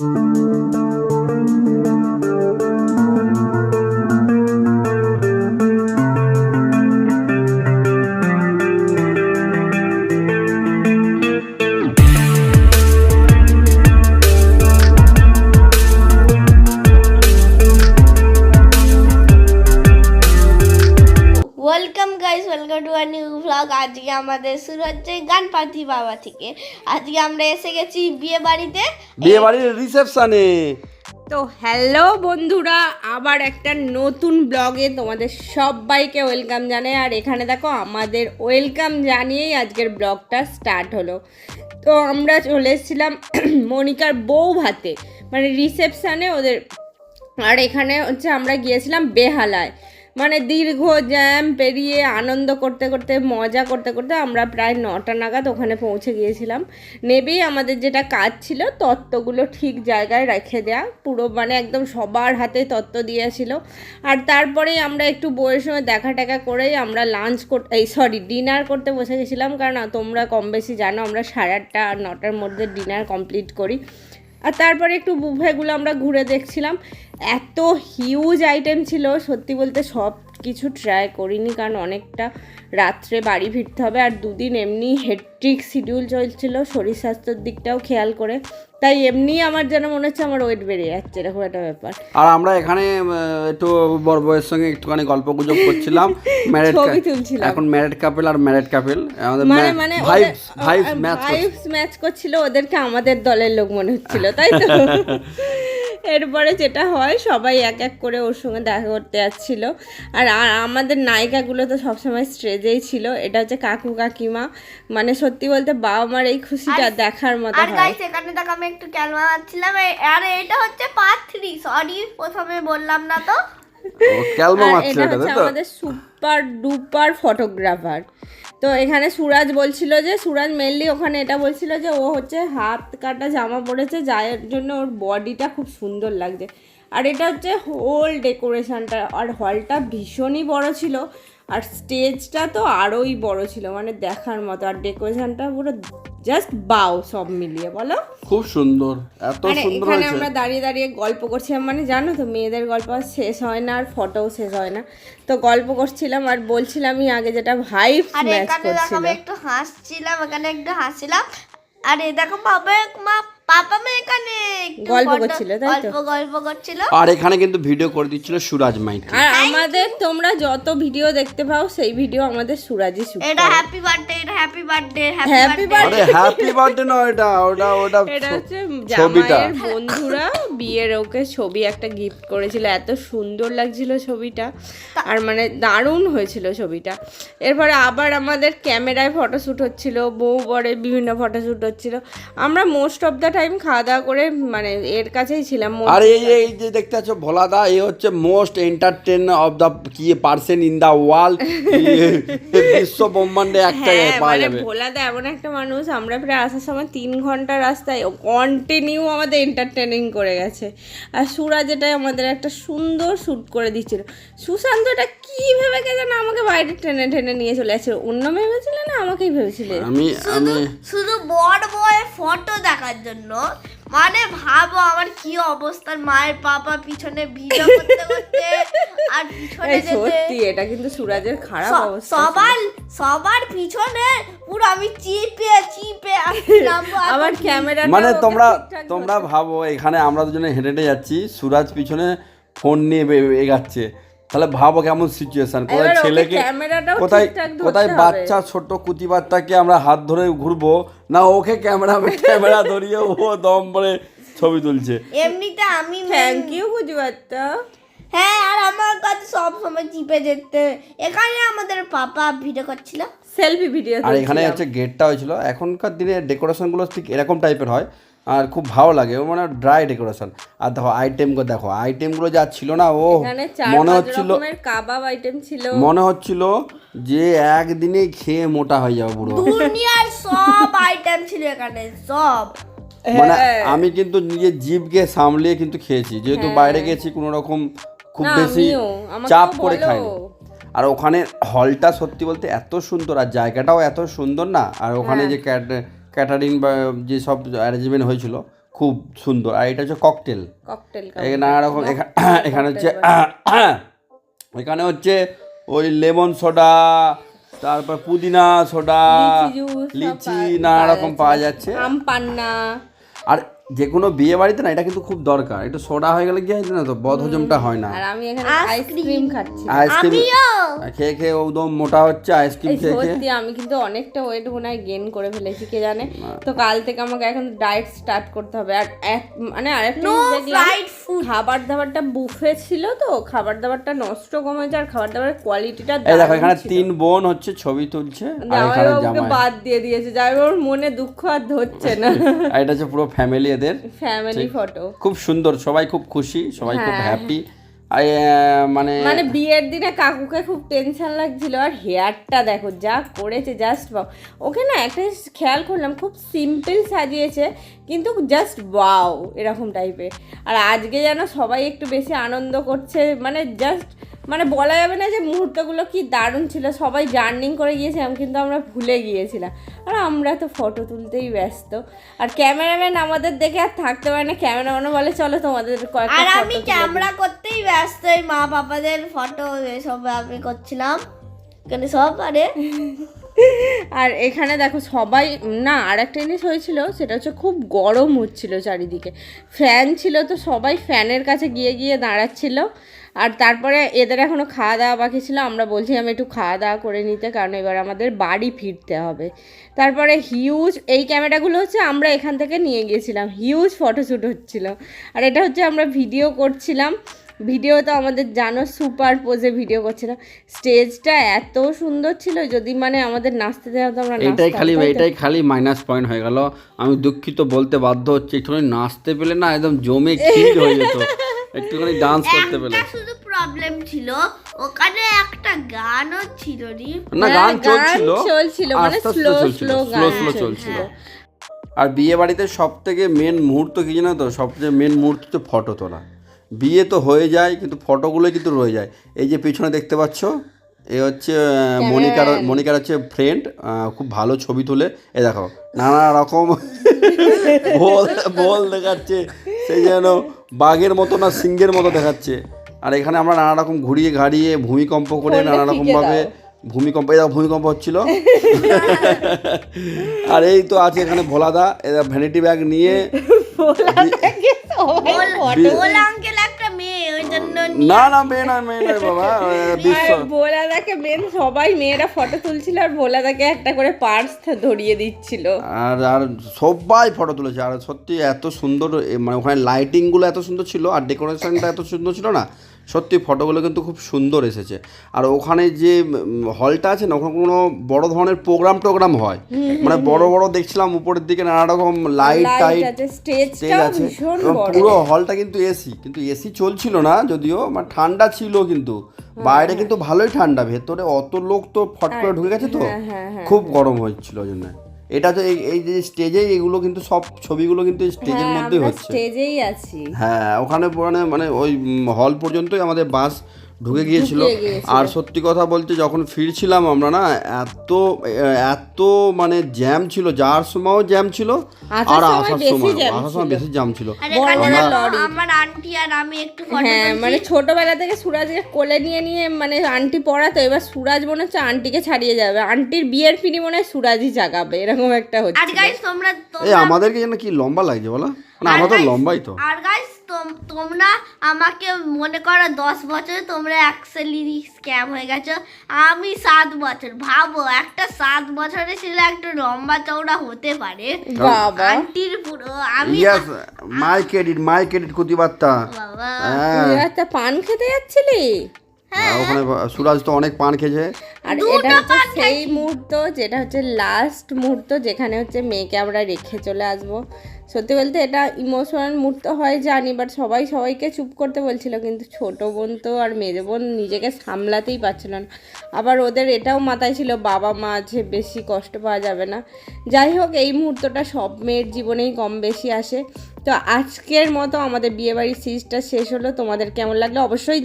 Música welcome guys welcome to our new vlog আজকে আমাদের শুরু হচ্ছে গান পাতি বাবা থেকে। আজকে আমরা এসে গেছি বিয়ে বাড়িতে। বিয়ে বাড়ির রিসেপশনে তো হ্যালো বন্ধুরা। আবার একটা নতুন ব্লগে তোমাদের সবাইকে ওয়েলকাম জানাই। আর এখানে দেখো আমাদের ওয়েলকাম জানিয়েই আজকের ব্লগটা স্টার্ট হলো। তো আমরা চলে এসেছিলাম মনিকার বউ ভাতে। মানে রিসেপশানে ওদের। আর এখানে হচ্ছে আমরা গিয়েছিলাম বেহালায়। মানে দীর্ঘ জ্যাম পেরিয়ে আনন্দ করতে করতে, মজা করতে করতে আমরা প্রায় নটা নাগাদ ওখানে পৌঁছে গিয়েছিলাম। নেবেই আমাদের যেটা কাজ ছিল, তত্ত্বগুলো ঠিক জায়গায় রেখে দেয়া। পুরো মানে একদম সবার হাতে তত্ত্ব দিয়েছিল আর তারপরেই আমরা একটু বইয়ের সময় দেখা টেকা করেই আমরা লাঞ্চ করতে এই সরি ডিনার করতে বসে গেছিলাম। কারণ তোমরা কম বেশি জানো, আমরা সাড়ে আটটা নটার মধ্যে ডিনার কমপ্লিট করি। আর তারপরে একটু বুফেগুলো আমরা ঘুরে দেখছিলাম। এত হিউজ আইটেম ছিল, সত্যি বলতে সব কিছু ট্রাই করিনি, কারণ অনেকটা রাত্রে বাড়ি ফিরতে হবে। আর দুদিন এমনি হেট্রিক শিডিউল চলছিল, শরীর স্বাস্থ্যের দিকটাও খেয়াল করে। তাই এমনি আমার যেন মনে হচ্ছে আমার ওয়েট বেড়ে যাচ্ছে এরকম একটা ব্যাপার। আর আমরা এখানে একটু বড় বয়ের সঙ্গে একটুখানি গল্প গুজব করছিলাম ম্যারেড ছবি তুলছিলাম। এখন ম্যারেড কাপেল আর ম্যারেড কাপেল আমাদের মানে মানে vibes vibes match vibes match করছিল ওদেরকে আমাদের দলের লোক মনে হচ্ছিল তাই তো? এরপরে যেটা হয় সবাই এক এক করে ওর সঙ্গে দেখা করতে যাচ্ছিল। আর আমাদের নায়িকাগুলো তো সবসময় স্টেজেই ছিল। এটা হচ্ছে কাকু কাকিমা। মানে সত্যি বলতে বাবা মার এই খুশিটা দেখার মতো আর গাইস এখানে দেখো আমি একটু ক্যালমা মারছিলাম। আর এটা হচ্ছে পার্ট থ্রি সরি প্রথমে বললাম না তো। ক্যালমা আর মারছিল এটা আমাদের সুপার ডুপার ফটোগ্রাফার তো এখানে সুরাজ বলছিল যে, সুরাজ মেনলি ওখানে এটা বলছিল যে, ও হচ্ছে হাত কাটা জামা পরেছে, যার জন্য ওর বডিটা খুব সুন্দর লাগছে। আর এটা হচ্ছে হোল ডেকোরেশনটা আর হলটা ভীষণই বড় ছিল। আর স্টেজটা তো আরোই বড় ছিল মানে দেখার মতো। আর ডেকোরেশনটা পুরো জাস্ট বাও সব মিলিয়ে বলো? খুব সুন্দর এত মানে সুন্দর এখানে আমরা দাঁড়িয়ে দাঁড়িয়ে গল্প করছিলাম মানে জানো তো মেয়েদের গল্প আর শেষ হয় না আর ফটোও শেষ হয় না। তো গল্প করছিলাম আর বলছিলামই আগে যেটা ভাই আর ম্যাচ এখানে দেখো আমি একটু হাসছিলাম এখানে একটু হাসছিলাম। আর এই দেখো বাবা মা পাপা মা এখানে গল্প করছিল, তাই তো? গল্প গল্প করছিল। আর এখানে কিন্তু ভিডিও করে দিচ্ছিল সুরাজ মাইতি। আর আমাদের তোমরা যত ভিডিও দেখতে পাও সেই ভিডিও আমাদের সুরাজি শুট এটা হ্যাপি বার্থডে এটা হ্যাপি বার্থডে হ্যাপি বার্থডে আরে হ্যাপি বার্থডে নয় এটা ওটা ওটা এটা হচ্ছে ছবিটা। বন্ধুরা বিয়ের ওকে ছবি একটা গিফট করেছিল এত সুন্দর লাগছিল ছবিটা। আর মানে দারুণ হয়েছিল ছবিটা। এরপরে আবার আমাদের ক্যামেরায় ফটোশ্যুট হচ্ছিল বউ বরে বিভিন্ন ফটোশ্যুট হচ্ছিল। আমরা মোস্ট অফ দ্য টাইম খাওয়া দাওয়া করে মানে এর কাছেই ছিলাম আর এই এই যে দেখতে পাচ্ছ ভোলা দা এ হচ্ছে মোস্ট এন্টারটেন অফ দ্য কি পার্সন ইন দা ওয়ার্ল্ড বিশ্ব ব্রহ্মাণ্ডে একটা হ্যাঁ পাওয়া মানে যাবে। ভোলাদা এমন একটা মানুষ আমরা প্রায় আসার সময় তিন ঘণ্টা রাস্তায় কন্টিনিউ আমাদের এন্টারটেনিং করে গেছে। আর সুরাজ এটাই আমাদের একটা সুন্দর শ্যুট করে দিচ্ছিল। সুশান্ত এটা কি ভেবে কে যেন আমাকে বাইরে টেনে টেনে নিয়ে চলে আসছিল অন্য ভেবেছিলে না? আমাকেই ভেবেছিলে। আমি আমি শুধু বড় বয়ের ফটো দেখার জন্য। মানে ভাবো আমার কি অবস্থার মায়ের পাপা পিছনে ভিডিও করতে করতে আর পিছনে সত্যি এটা কিন্তু সুরাজের খারাপ অবস্থা সবার সবার পিছনে পুরো আমি চিপে চিপে আবার ক্যামেরা মানে তোমরা তোমরা ভাবো এখানে আমরা দুজনে হেঁটে হেঁটে যাচ্ছি সুরাজ পিছনে ফোন নিয়ে এগাচ্ছে। তাহলে ভাবো কেমন সিচুয়েশন কোথায় ছেলেকে কোথায় কোথায় বাচ্চা ছোট কুতি বাচ্চাকে আমরা হাত ধরে ঘুরবো? না ওকে ক্যামেরা ক্যামেরা ধরিয়ে ও দম বলে ছবি তুলছে। এমনিতে আমি থ্যাংক ইউ বুঝবাত্তা হ্যাঁ আর আমার কাছে সব সময় চিপে যেতে। এখানে আমাদের পাপা ভিডিও করছিল। সেলফি ভিডিও আর এখানে হচ্ছে গেটটা হয়েছিল। এখনকার দিনে ডেকোরেশনগুলো ঠিক এরকম টাইপের হয়। আর খুব ভালো লাগে ও মানে ড্রাই ডেকোরেশন আর দেখো আইটেমগুলো দেখো আইটেমগুলো যা ছিল না ও মনে হচ্ছিল কাবাব আইটেম ছিল। মনে হচ্ছিল যে একদিনে খেয়ে মোটা হয়ে যাবে পুরো। দুনিয়ার সব আইটেম ছিল এখানে সব। মানে হ্যাঁ। আমি কিন্তু নিজের জিভকে সামলিয়ে কিন্তু খেয়েছি। যেহেতু বাইরে গেছি কোনো রকম খুব বেশি চাপ করে। খাইনি। আর ওখানে হলটা সত্যি বলতে এত সুন্দর আর জায়গাটাও এত সুন্দর না? আর ওখানে হ্যাঁ। যে ক্যাটারিং বা যে সব অ্যারেঞ্জমেন্ট হয়েছিল খুব সুন্দর। আর এটা হচ্ছে ককটেল ককটেল এখানে নানা রকম এখানে হচ্ছে এখানে হচ্ছে ওই লেমন সোডা তারপর পুদিনা সোডা লিচি নানা রকম পাওয়া যাচ্ছে। আম পান্না আর যে কোনো বিয়ে বাড়িতে না এটা কিন্তু খুব দরকার। একটু সোডা হয়ে গেলে কি হয় না তো বদহজমটা হয় না। আর আমি এখানে আইসক্রিম খাচ্ছি। আইসক্রিম আমিও! খেয়ে খেয়ে একদম মোটা হচ্ছে আইসক্রিম খেয়ে খেয়ে সত্যি আমি কিন্তু অনেকটা ওয়েট মনে হয় গেন করে ফেলেছি কে জানে? তো কাল থেকে আমাকে এখন ডায়েট স্টার্ট করতে হবে। আর এক মানে আরেকটা খাবার দাবারটা বুফে ছিল তো খাবার দাবারটা নষ্ট কম হয়েছে আর খাবার দাবারের কোয়ালিটিটা এই দেখো এখানে তিন বোন হচ্ছে ছবি তুলছে আর এখানে জামাই। বাদ দিয়ে দিয়েছে জামাইবাবুর মনে দুঃখ আর ধরছে না। আর এটা হচ্ছে পুরো ফ্যামিলি এদের ফ্যামিলি ফটো খুব সুন্দর সবাই খুব খুশি সবাই খুব হ্যাঁ। হ্যাপি মানে মানে বিয়ের দিনে কাকুকে খুব টেনশন লাগছিল আর হেয়ারটা দেখো যা করেছে জাস্ট ওকে না একটা খেয়াল করলাম খুব সিম্পল সাজিয়েছে কিন্তু জাস্ট ওয়াও এরকম টাইপের আর আজকে যেন সবাই একটু বেশি আনন্দ করছে মানে জাস্ট মানে বলা যাবে না যে মুহূর্তগুলো কি দারুণ ছিল সবাই জার্নিং করে গিয়েছিলাম কিন্তু আমরা ভুলে গিয়েছিলাম। আর আমরা তো ফটো তুলতেই ব্যস্ত। আর ক্যামেরাম্যান আমাদের দেখে আর থাকতে পারে না। ক্যামেরাম্যানও বলে চলো তোমাদের কয়েকটা আর আমি ক্যামেরা করতেই ব্যস্ত এই মা বাবাদের ফটো এসব আমি করছিলাম। এখানে সব পারে। আর এখানে দেখো সবাই না আর একটা জিনিস হয়েছিল সেটা হচ্ছে খুব গরম হচ্ছিল চারিদিকে। ফ্যান ছিল তো সবাই ফ্যানের কাছে গিয়ে গিয়ে দাঁড়াচ্ছিল। আর তারপরে এদের এখনও খাওয়া দাওয়া বাকি ছিল আমরা বলছি আমি একটু খাওয়া দাওয়া করে নিতে কারণ এবার আমাদের বাড়ি ফিরতে হবে। তারপরে হিউজ এই ক্যামেরাগুলো হচ্ছে আমরা এখান থেকে নিয়ে গিয়েছিলাম হিউজ ফটোশ্যুট হচ্ছিল। আর এটা হচ্ছে আমরা ভিডিও করছিলাম ভিডিও তো আমাদের জানো সুপার পোজে ভিডিও করছিলাম। স্টেজটা এত সুন্দর ছিল যদি মানে আমাদের নাচতে দেওয়া হতো আমরা এটাই খালি এটাই খালি মাইনাস পয়েন্ট হয়ে গেল। আমি দুঃখিত বলতে বাধ্য হচ্ছে একটুখানি নাচতে পেলে না একদম জমে ক্ষীর হয়ে যেত। একটুখানি ডান্স করতে পেলে। শুধু প্রবলেম ছিল ওখানে একটা গানও ছিল নি। না হ্যাঁ, গান চলছিল চলছিল, মানে slow স্লো স্লো চলছিল। আর বিয়ে বাড়িতে সব থেকে মেন মুহূর্ত কি জানো তো? সবচেয়ে মেন মুহূর্ত হচ্ছে ফটো তোলা। বিয়ে তো হয়ে যায় কিন্তু ফটোগুলোই কিন্তু রয়ে যায়। এই যে পিছনে দেখতে পাচ্ছ এ হচ্ছে মনিকার মনিকার হচ্ছে ফ্রেন্ড খুব ভালো ছবি তুলে। এ দেখো নানা রকম বল বল দেখাচ্ছে সেই যেন বাঘের মতো না সিংহের মতো দেখাচ্ছে। আর এখানে আমরা নানা রকম ঘুরিয়ে ঘাড়িয়ে ভূমিকম্প করে নানা রকম ভাবে ভূমিকম্প এরা ভূমিকম্প হচ্ছিল। আর এই তো আছে এখানে ভোলাদা এরা ভ্যানিটি ব্যাগ নিয়ে না না মেয়ে নয় মেয়ে নয় বাবা বিশ্ব। ভোলাদাকে মেন সবাই মেয়েরা ফটো তুলছিল আর ভোলাদাকে একটা করে পার্স ধরিয়ে দিচ্ছিল। আর আর সবাই ফটো তুলেছে। আর সত্যি এত সুন্দর মানে ওখানে লাইটিংগুলো এত সুন্দর ছিল আর ডেকোরেশনটা এত সুন্দর ছিল না সত্যি ফটোগুলো কিন্তু খুব সুন্দর এসেছে। আর ওখানে যে হলটা আছে না ওখানে কোনো বড় ধরনের প্রোগ্রাম টোগ্রাম হয়। মানে বড় বড় দেখছিলাম উপরের দিকে নানা রকম লাইট টাইট আছে স্টেজ আছে। পুরো হলটা কিন্তু এসি কিন্তু এসি চলছিল না যদিও মানে ঠান্ডা ছিল কিন্তু। বাইরে কিন্তু ভালোই ঠান্ডা ভেতরে অত লোক তো ফট করে ঢুকে গেছে তো। হ্যাঁ, হ্যাঁ, হ্যাঁ, খুব গরম হচ্ছিল ওই জন্য। এটা তো এই যে স্টেজে এগুলো কিন্তু সব ছবিগুলো কিন্তু স্টেজের হ্যাঁ মধ্যেই হচ্ছে। স্টেজেই আছি। হ্যাঁ ওখানে মানে মানে ওই হল পর্যন্তই আমাদের বাস ঢুকে গিয়েছিল। আর সত্যি কথা বলতে যখন ফিরছিলাম আমরা না এত এত মানে জ্যাম ছিল যাওয়ার সময়ও জ্যাম ছিল আর আসার সময় জ্যাম আসার সময় বেশি জ্যাম ছিল। আমার আন্টি আর আমি একটু হ্যাঁ মানে ছোটবেলা থেকে সুরাজকে কোলে নিয়ে নিয়ে মানে আন্টি পড়াতো এবার সুরাজ মনে হচ্ছে আন্টিকে ছাড়িয়ে যাবে। আন্টির বিয়ের পিড়ি মনে হয় সুরাজই জাগাবে এরকম একটা আর হচ্ছে গাইস তোমরা এই আমাদেরকে যেন কি লম্বা লাগছে বলো? না আমরা তো লম্বাই তো। আর গাইস তোমরা আমাকে মনে করো দশ বছরে তোমরা অ্যাক্সেলি স্ক্যাম হয়ে গেছো। আমি সাত বছর ভাবো একটা সাত বছরে ছিল একটু লম্বা চওড়া হতে পারে। আন্টির পুরো আমি yes my credit my credit কুতিবার্তা বাবা। হ্যাঁ। তুই একটা পান খেতে যাচ্ছিলি? আর ওখানে সুরাজ তো অনেক পান খেয়েছে। আর এটা হচ্ছে সেই মুহূর্ত যেটা হচ্ছে লাস্ট মুহূর্ত যেখানে হচ্ছে মেয়েকে আমরা রেখে চলে আসব। সত্যি বলতে এটা ইমোশনাল মুহূর্ত হয়, জানি বাট সবাই সবাইকে চুপ করতে বলছিল, কিন্তু ছোট বোন তো আর মেজো বোন নিজেকে সামলাতেই পারছিল না। আবার ওদের এটাও মাথায় ছিল, বাবা মা আছে বেশি কষ্ট পাওয়া যাবে না। যাই হোক, এই মুহূর্তটা সব মেয়ের জীবনেই কম বেশি আসে। তো আজকের মতো আমাদের বিয়েবাড়ির সিরিজটা শেষ হলো। তোমাদের কেমন লাগল? অবশ্যই